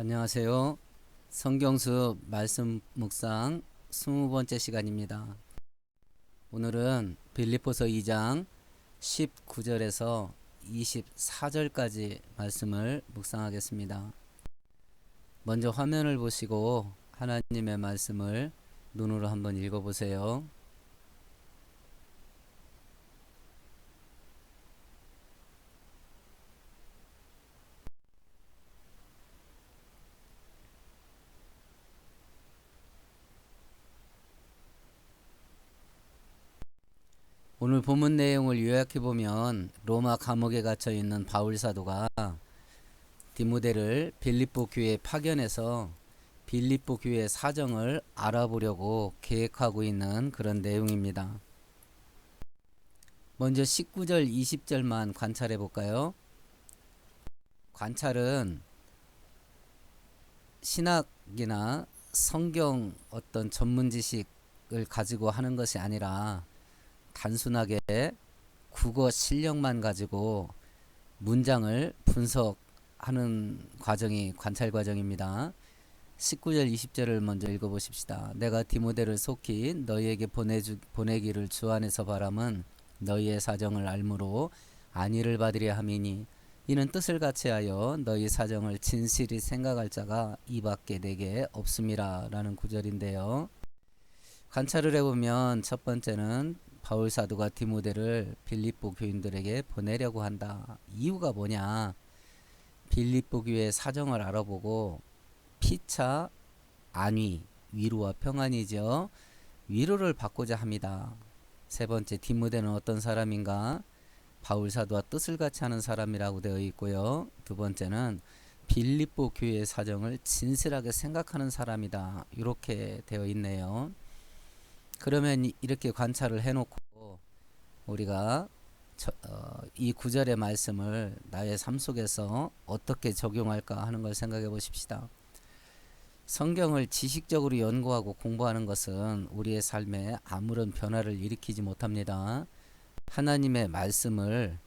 안녕하세요. 성경수 말씀 묵상 20번째 시간입니다. 오늘은 빌립보서 2장 19절에서 24절까지 말씀을 묵상하겠습니다. 먼저 화면을 보시고 하나님의 말씀을 눈으로 한번 읽어보세요. 오늘 본문 내용을 요약해 보면 로마 감옥에 갇혀 있는 바울 사도가 디모데를 빌립보 교회에 파견해서 빌립보 교회 사정을 알아보려고 계획하고 있는 그런 내용입니다. 먼저 19절, 20절만 관찰해 볼까요? 관찰은 신학이나 성경 어떤 전문 지식을 가지고 하는 것이 아니라 단순하게 국어 실력만 가지고 문장을 분석하는 과정이 관찰 과정입니다. 19절 20절을 먼저 읽어 보십시다. 내가 디모데를 속히 너희에게 보내주, 보내기를 주 안에서 바람은 너희의 사정을 알므로 안위를 받으려 함이니 이는 뜻을 같이하여 너희 사정을 진실히 생각할 자가 이밖에 내게 없음이라 라는 구절인데요. 관찰을 해보면 첫 번째는 바울 사도가 디모데를 빌립보 교인들에게 보내려고 한다. 이유가 뭐냐? 빌립보 교회 사정을 알아보고 피차 안위, 위로와 평안이죠. 위로를 받고자 합니다. 세 번째 디모데는 어떤 사람인가? 바울 사도와 뜻을 같이 하는 사람이라고 되어 있고요. 두 번째는 빌립보 교회의 사정을 진실하게 생각하는 사람이다. 이렇게 되어 있네요. 그러면 이렇게 관찰을 해놓고 우리가 저, 어, 이 구절의 말씀을 나의 삶 속에서 어떻게 적용할까 하는 걸 생각해 보십시다. 성경을 지식적으로 연구하고 공부하는 것은 우리의 삶에 아무런 변화를 일으키지 못합니다. 하나님의 말씀을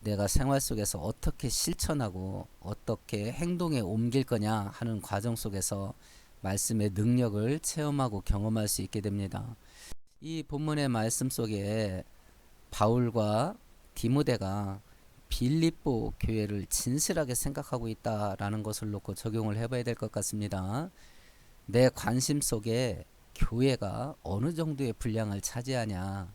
내가 생활 속에서 어떻게 실천하고 어떻게 행동에 옮길 거냐 하는 과정 속에서 말씀의 능력을 체험하고 경험할 수 있게 됩니다. 이 본문의 말씀 속에 바울과 디모데가 빌립보 교회를 진실하게 생각하고 있다라는 것을 놓고 적용을 해봐야 될 것 같습니다. 내 관심 속에 교회가 어느 정도의 분량을 차지하냐,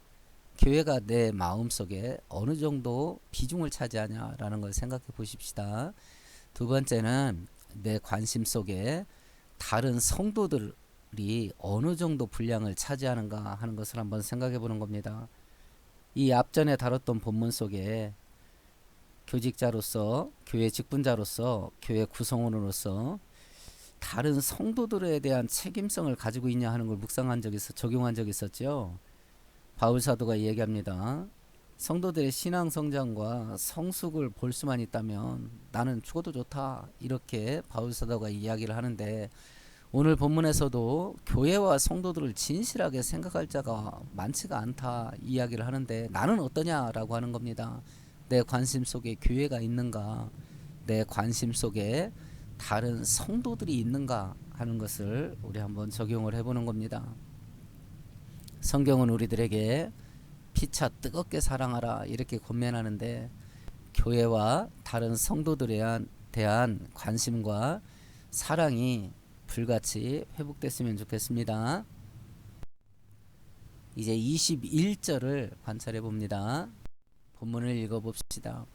교회가 내 마음 속에 어느 정도 비중을 차지하냐라는 걸 생각해 보십시다. 두 번째는 내 관심 속에 다른 성도들이 어느 정도 분량을 차지하는가 하는 것을 한번 생각해 보는 겁니다. 이 앞전에 다뤘던 본문 속에 교직자로서 교회 직분자로서 교회 구성원으로서 다른 성도들에 대한 책임성을 가지고 있냐 하는 걸 묵상한 적이 있어 적용한 적이 있었죠. 바울 사도가 이야기합니다. 성도들의 신앙 성장과 성숙을 볼 수만 있다면 나는 죽어도 좋다. 이렇게 바울 사도가 이야기를 하는데 오늘 본문에서도 교회와 성도들을 진실하게 생각할 자가 많지가 않다 이야기를 하는데 나는 어떠냐라고 하는 겁니다. 내 관심 속에 교회가 있는가, 내 관심 속에 다른 성도들이 있는가 하는 것을 우리 한번 적용을 해보는 겁니다. 성경은 우리들에게 피차 뜨겁게 사랑하라 이렇게 권면하는데 교회와 다른 성도들에 대한 관심과 사랑이 불같이 회복됐으면 좋겠습니다. 이제 21절을 관찰해 봅니다. 본문을 읽어 봅시다.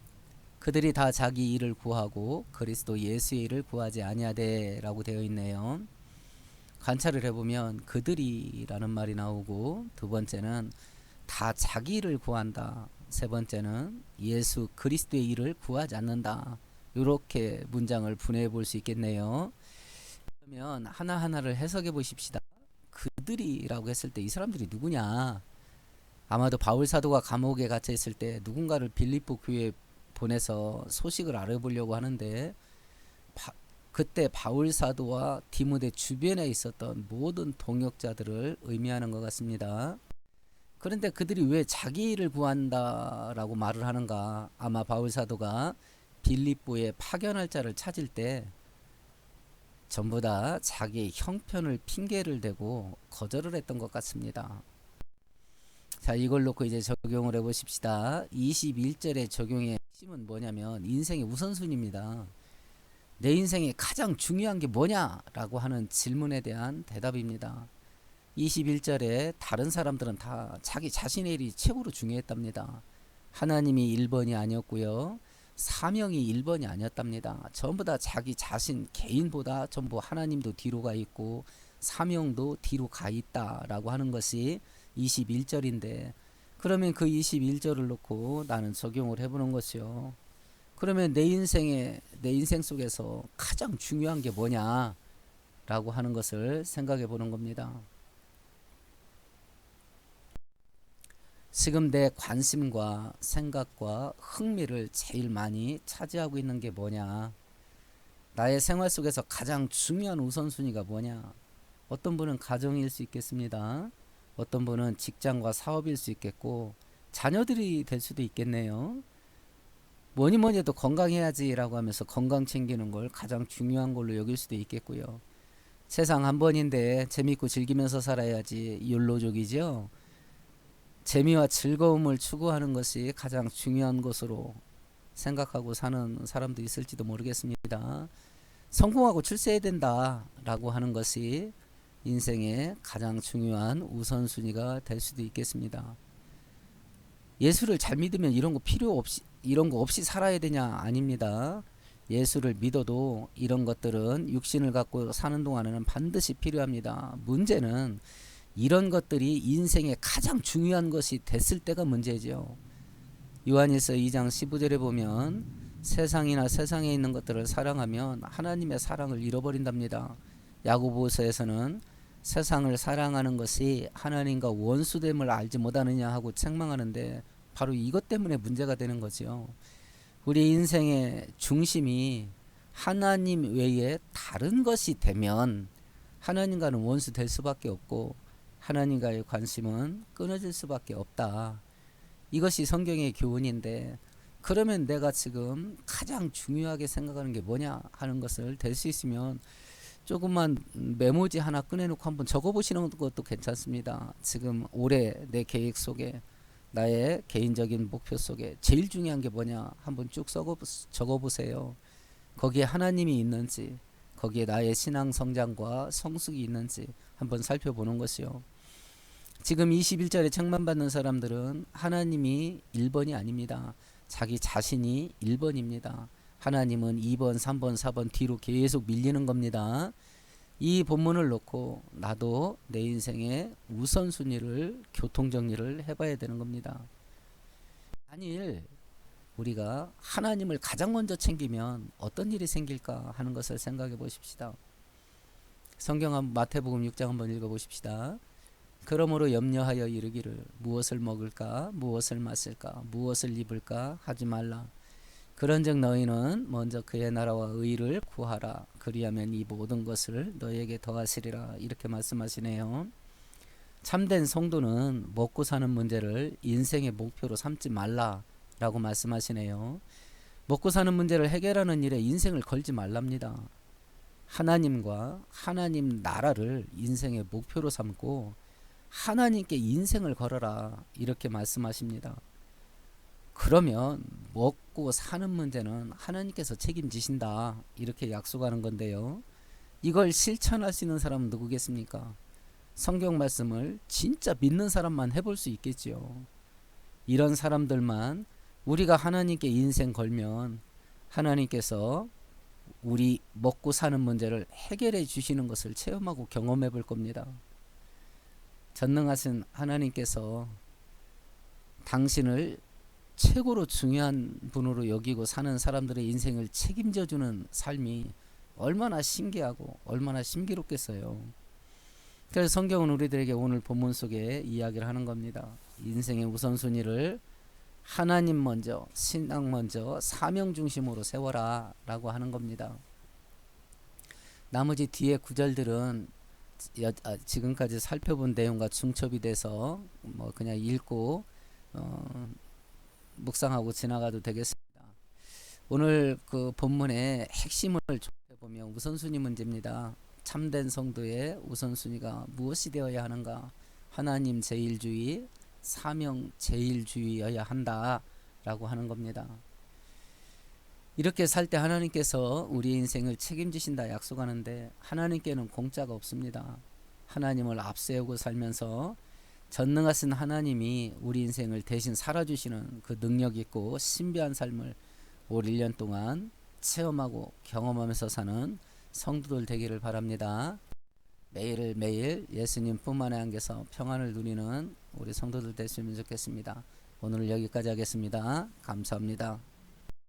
그들이 다 자기 일을 구하고 그리스도 예수의 일을 구하지 아니하되라고 되어 있네요. 관찰을 해보면 그들이라는 말이 나오고 두 번째는 다 자기 일을 구한다. 세 번째는 예수 그리스도의 일을 구하지 않는다. 이렇게 문장을 분해해 볼 수 있겠네요. 그러면 하나하나를 해석해 보십시다. 그들이라고 했을 때 이 사람들이 누구냐? 아마도 바울 사도가 감옥에 갇혀 있을 때 누군가를 빌립보 교회에 보내서 소식을 알아보려고 하는데 바, 그때 바울 사도와 디모데 주변에 있었던 모든 동역자들을 의미하는 것 같습니다. 그런데 그들이 왜 자기 일을 구한다라고 말을 하는가? 아마 바울 사도가 빌립보에 파견할 자를 찾을 때 전부 다 자기의 형편을 핑계를 대고 거절을 했던 것 같습니다. 자, 이걸 놓고 이제 적용을 해 보십시다. 21절의 적용의 핵심은 뭐냐면 인생의 우선순위입니다. 내 인생에 가장 중요한 게 뭐냐라고 하는 질문에 대한 대답입니다. 21절에 다른 사람들은 다 자기 자신의 일이 최고로 중요했답니다. 하나님이 1번이 아니었고요. 사명이 1번이 아니었답니다. 전부 다 자기 자신 개인보다 전부 하나님도 뒤로 가 있고 사명도 뒤로 가 있다라고 하는 것이 21절인데 그러면 그 21절을 놓고 나는 적용을 해보는 것이요. 그러면 내 인생에 내 인생 속에서 가장 중요한 게 뭐냐라고 하는 것을 생각해 보는 겁니다. 지금 내 관심과 생각과 흥미를 제일 많이 차지하고 있는 게 뭐냐? 나의 생활 속에서 가장 중요한 우선순위가 뭐냐? 어떤 분은 가정일 수 있겠습니다. 어떤 분은 직장과 사업일 수 있겠고, 자녀들이 될 수도 있겠네요. 뭐니 뭐니 해도 건강해야지라고 하면서 건강 챙기는 걸 가장 중요한 걸로 여길 수도 있겠고요. 세상 한 번인데 재밌고 즐기면서 살아야지 욜로족이죠. 재미와 즐거움을 추구하는 것이 가장 중요한 것으로 생각하고 사는 사람도 있을지도 모르겠습니다. 성공하고 출세해야 된다라고 하는 것이 인생의 가장 중요한 우선순위가 될 수도 있겠습니다. 예수를 잘 믿으면 이런 거 필요 없이 이런 거 없이 살아야 되냐 아닙니다. 예수를 믿어도 이런 것들은 육신을 갖고 사는 동안에는 반드시 필요합니다. 문제는 이런 것들이 인생의 가장 중요한 것이 됐을 때가 문제죠. 요한일서 2장 15절에 보면 세상이나 세상에 있는 것들을 사랑하면 하나님의 사랑을 잃어버린답니다. 야고보서에서는 세상을 사랑하는 것이 하나님과 원수됨을 알지 못하느냐 하고 책망하는데 바로 이것 때문에 문제가 되는 거죠. 우리 인생의 중심이 하나님 외에 다른 것이 되면 하나님과는 원수 될 수밖에 없고 하나님과의 관심은 끊어질 수밖에 없다. 이것이 성경의 교훈인데 그러면 내가 지금 가장 중요하게 생각하는 게 뭐냐 하는 것을 될 수 있으면 조금만 메모지 하나 꺼내놓고 한번 적어보시는 것도 괜찮습니다. 지금 올해 내 계획 속에 나의 개인적인 목표 속에 제일 중요한 게 뭐냐 한번 쭉 적어보세요. 거기에 하나님이 있는지 거기에 나의 신앙 성장과 성숙이 있는지 한번 살펴보는 것이요. 지금 21절에 책망받는 사람들은 하나님이 1번이 아닙니다. 자기 자신이 1번입니다. 하나님은 2번, 3번, 4번 뒤로 계속 밀리는 겁니다. 이 본문을 놓고 나도 내 인생의 우선순위를 교통정리를 해봐야 되는 겁니다. 만일 우리가 하나님을 가장 먼저 챙기면 어떤 일이 생길까 하는 것을 생각해 보십시다. 성경 한 마태복음 6장 한번 읽어 보십시다. 그러므로 염려하여 이르기를 무엇을 먹을까? 무엇을 마실까? 무엇을 입을까? 하지 말라. 그런즉 너희는 먼저 그의 나라와 의를 구하라. 그리하면 이 모든 것을 너희에게 더하시리라. 이렇게 말씀하시네요. 참된 성도는 먹고 사는 문제를 인생의 목표로 삼지 말라라고 말씀하시네요. 먹고 사는 문제를 해결하는 일에 인생을 걸지 말랍니다. 하나님과 하나님 나라를 인생의 목표로 삼고 하나님께 인생을 걸어라 이렇게 말씀하십니다. 그러면 먹고 사는 문제는 하나님께서 책임지신다 이렇게 약속하는 건데요. 이걸 실천할 수 있는 사람은 누구겠습니까? 성경 말씀을 진짜 믿는 사람만 해볼 수 있겠지요. 이런 사람들만 우리가 하나님께 인생 걸면 하나님께서 우리 먹고 사는 문제를 해결해 주시는 것을 체험하고 경험해 볼 겁니다. 전능하신 하나님께서 당신을 최고로 중요한 분으로 여기고 사는 사람들의 인생을 책임져 주는 삶이 얼마나 신기하고 얼마나 신기롭겠어요. 그래서 성경은 우리들에게 오늘 본문 속에 이야기를 하는 겁니다. 인생의 우선순위를 하나님 먼저, 신앙 먼저, 사명 중심으로 세워라 라고 하는 겁니다. 나머지 뒤에 구절들은 여, 아, 지금까지 살펴본 내용과 중첩이 돼서 뭐 그냥 읽고 어, 묵상하고 지나가도 되겠습니다. 오늘 그 본문의 핵심을 보면 우선순위 문제입니다. 참된 성도의 우선순위가 무엇이 되어야 하는가? 하나님 제일주의, 사명 제일주의여야 한다라고 하는 겁니다. 이렇게 살 때 하나님께서 우리 인생을 책임지신다 약속하는데 하나님께는 공짜가 없습니다. 하나님을 앞세우고 살면서 전능하신 하나님이 우리 인생을 대신 살아주시는 그 능력 있고 신비한 삶을 올 1년 동안 체험하고 경험하면서 사는 성도들 되기를 바랍니다. 매일을 매일 예수님 뿐만의 안에서 평안을 누리는 우리 성도들 됐으면 좋겠습니다. 오늘 여기까지 하겠습니다. 감사합니다.